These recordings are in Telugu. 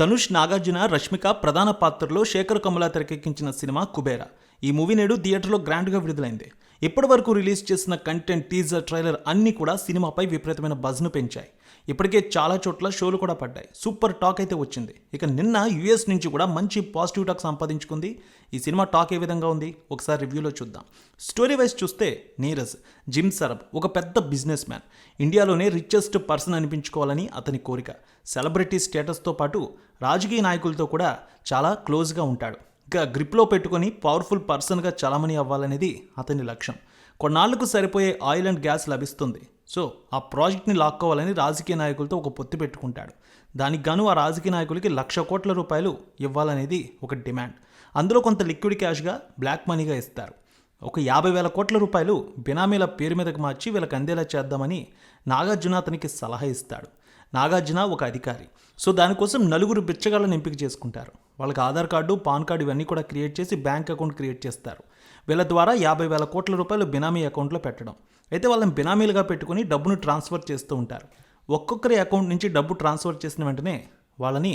ధనుష్ నాగార్జున రష్మిక ప్రధాన పాత్రలో శేఖర్ కమల తెరకెక్కించిన సినిమా కుబేరా. ఈ మూవీ నేడు థియేటర్లో గ్రాండ్గా విడుదలైంది. ఇప్పటి వరకు రిలీజ్ చేసిన కంటెంట్ టీజర్ ట్రైలర్ అన్నీ కూడా సినిమాపై విపరీతమైన బజ్ను పెంచాయి. ఇప్పటికే చాలా చోట్ల షోలు కూడా పడ్డాయి. సూపర్ టాక్ అయితే వచ్చింది. ఇక నిన్న యూఎస్ నుంచి కూడా మంచి పాజిటివ్ టాక్ సంపాదించుకుంది. ఈ సినిమా టాక్ ఏ విధంగా ఉంది? ఒకసారి రివ్యూలో చూద్దాం. స్టోరీ వైజ్ చూస్తే నీరజ్ జిమ్ సరబ్ ఒక పెద్ద బిజినెస్ మ్యాన్. ఇండియాలోనే రిచెస్ట్ పర్సన్ అనిపించుకోవాలని అతని కోరిక. సెలబ్రిటీ స్టేటస్తో పాటు రాజకీయ నాయకులతో కూడా చాలా క్లోజ్గా ఉంటాడు. ఇక గ్రిప్లో పెట్టుకొని పవర్ఫుల్ పర్సన్గా చలామణి అవ్వాలనేది అతని లక్ష్యం. కొన్నాళ్ళకు సరిపోయే ఆయిల్ అండ్ గ్యాస్ లభిస్తుంది. సో ఆ ప్రాజెక్ట్ని లాక్కోవాలని రాజకీయ నాయకులతో ఒక పొత్తు పెట్టుకుంటాడు. దానికి గాను ఆ రాజకీయ నాయకులకి లక్ష కోట్ల రూపాయలు ఇవ్వాలనేది ఒక డిమాండ్. అందులో కొంత లిక్విడ్ క్యాష్గా బ్లాక్ మనీగా ఇస్తారు. ఒక యాభై వేల కోట్ల రూపాయలు బినామీల పేరు మీదకు మార్చి వీళ్ళకి అందేలా చేద్దామని నాగార్జున అతనికి సలహా ఇస్తాడు. నాగార్జున ఒక అధికారి. సో దానికోసం నలుగురు బిచ్చగాళ్ళని ఎంపిక చేసుకుంటారు. వాళ్ళకి ఆధార్ కార్డు పాన్ కార్డు ఇవన్నీ కూడా క్రియేట్ చేసి బ్యాంక్ అకౌంట్ క్రియేట్ చేస్తారు. వీళ్ళ ద్వారా యాభై వేల కోట్ల రూపాయలు బినామీ అకౌంట్లో పెట్టడం. అయితే వాళ్ళని బినామీలుగా పెట్టుకుని డబ్బును ట్రాన్స్ఫర్ చేస్తూ ఉంటారు. ఒక్కొక్కరి అకౌంట్ నుంచి డబ్బు ట్రాన్స్ఫర్ చేసిన వెంటనే వాళ్ళని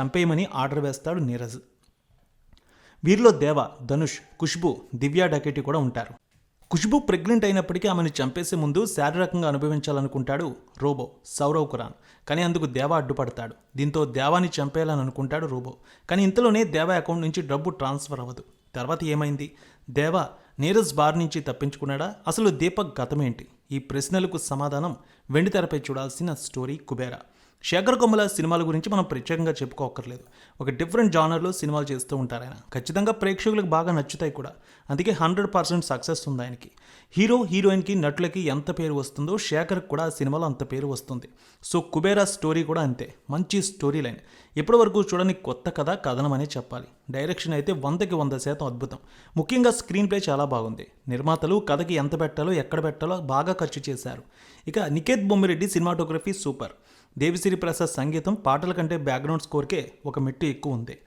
చంపేయమని ఆర్డర్ వేస్తాడు నీరజ్. వీరిలో దేవ ధనుష్ ఖుష్బు దివ్య డకేటి కూడా ఉంటారు. ఖుష్బు ప్రెగ్నెంట్ అయినప్పటికీ ఆమెను చంపేసే ముందు శారీరకంగా అనుభవించాలనుకుంటాడు రోబో సౌరవ్ ఖురాన్. కానీ అందుకు దేవ అడ్డుపడతాడు. దీంతో దేవాని చంపేయాలని అనుకుంటాడు రోబో. కానీ ఇంతలోనే దేవ అకౌంట్ నుంచి డబ్బు ట్రాన్స్ఫర్ అవ్వదు. తర్వాత ఏమైంది? దేవ నీరజ్ బార్ నుంచి తప్పించుకున్నాడా? అసలు దీపక్ గతమేంటి? ఈ ప్రశ్నలకు సమాధానం వెండితెరపై చూడాల్సిన స్టోరీ కుబేరా. శేఖర్ కొమ్మల సినిమాల గురించి మనం ప్రత్యేకంగా చెప్పుకోకర్లేదు ఒక డిఫరెంట్ జానర్లో సినిమాలు చేస్తూ ఉంటారు ఆయన. ఖచ్చితంగా ప్రేక్షకులకు బాగా నచ్చుతాయి కూడా. అందుకే హండ్రెడ్ పర్సెంట్ సక్సెస్ ఉంది ఆయనకి. హీరో హీరోయిన్కి నటులకి ఎంత పేరు వస్తుందో శేఖర్కి కూడా ఆ సినిమాలో అంత పేరు వస్తుంది. సో కుబేరా స్టోరీ కూడా అంతే. మంచి స్టోరీ లైన్ ఇప్పటి వరకు చూడని కొత్త కథ కథనం అనే చెప్పాలి. డైరెక్షన్ అయితే వందకి వంద శాతం అద్భుతం. ముఖ్యంగా స్క్రీన్ ప్లే చాలా బాగుంది. నిర్మాతలు కథకి ఎంత పెట్టాలో ఎక్కడ పెట్టాలో బాగా ఖర్చు చేశారు. ఇక నికేత్ బొమ్మిరెడ్డి సినిమాటోగ్రఫీ సూపర్ దేవిశ్రీ ప్రసాద్ సంగీతం పాటల కంటే బ్యాక్గ్రౌండ్ స్కోర్కే ఒక మెట్టు ఎక్కువ ఉంది.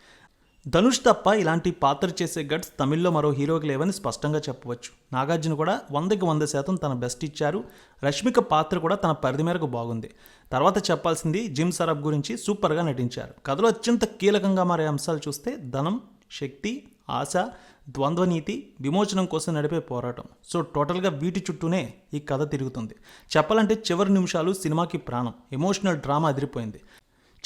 ధనుష్ తప్ప ఇలాంటి పాత్ర చేసే గట్స్ తమిళ్ళో మరో హీరోకి లేవని స్పష్టంగా చెప్పవచ్చు. నాగార్జున కూడా వందకి వంద శాతం తన బెస్ట్ ఇచ్చారు. రష్మిక పాత్ర కూడా తన పరిధి మేరకు బాగుంది. తర్వాత చెప్పాల్సింది జిమ్ సరబ్ గురించి సూపర్గా నటించారు. కథలో అత్యంత కీలకంగా మారే అంశాలు చూస్తే ధనం శక్తి ఆశ ద్వంద్వనీతి విమోచనం కోసం నడిపే పోరాటం. సో టోటల్గా వీటి చుట్టూనే ఈ కథ తిరుగుతుంది. చెప్పాలంటే చివరి నిమిషాలు సినిమాకి ప్రాణం. ఎమోషనల్ డ్రామా అదిరిపోయింది.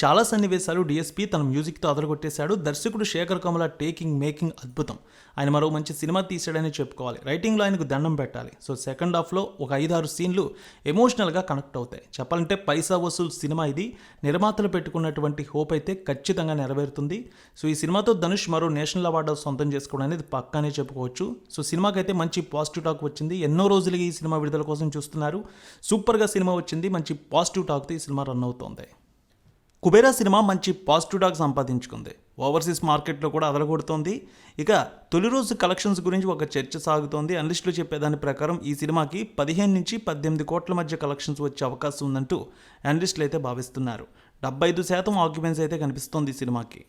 చాలా సన్నివేశాలు డిఎస్పీ తన మ్యూజిక్తో అదరగొట్టేశాడు. దర్శకుడు శేఖర్ కమల టేకింగ్ మేకింగ్ అద్భుతం. ఆయన మరో మంచి సినిమా తీశాడని చెప్పుకోవాలి. రైటింగ్లో ఆయనకు దండం పెట్టాలి. సో సెకండ్ హాఫ్లో ఒక ఐదారు సీన్లు ఎమోషనల్గా కనెక్ట్ అవుతాయి. చెప్పాలంటే పైసా వసూల్ సినిమా ఇది. నిర్మాతలు పెట్టుకున్నటువంటి హోప్ అయితే ఖచ్చితంగా నెరవేరుతుంది. సో ఈ సినిమాతో ధనుష్ మరో నేషనల్ అవార్డు సొంతం చేసుకోవడం అనేది పక్కానే చెప్పుకోవచ్చు. సో సినిమాకి అయితే మంచి పాజిటివ్ టాక్ వచ్చింది. ఎన్నో రోజులుగా ఈ సినిమా విడుదల కోసం చూస్తున్నారు. సూపర్గా సినిమా వచ్చింది. మంచి పాజిటివ్ టాక్తో ఈ సినిమా రన్ అవుతోంది. కుబేరా సినిమా మంచి పాజిటివ్ డాగ్ సంపాదించుకుంది. ఓవర్సీస్ మార్కెట్లో కూడా అదరగొడుతోంది. ఇక తొలి రోజు కలెక్షన్స్ గురించి ఒక చర్చ సాగుతోంది. అనలిస్టులు చెప్పేదాని ప్రకారం ఈ సినిమాకి పదిహేను నుంచి పద్దెనిమిది కోట్ల మధ్య కలెక్షన్స్ వచ్చే అవకాశం ఉందంటూ అనలిస్టులు అయితే భావిస్తున్నారు. డెబ్బై ఐదు శాతం ఆక్యుపెన్సీ అయితే కనిపిస్తోంది ఈ సినిమాకి.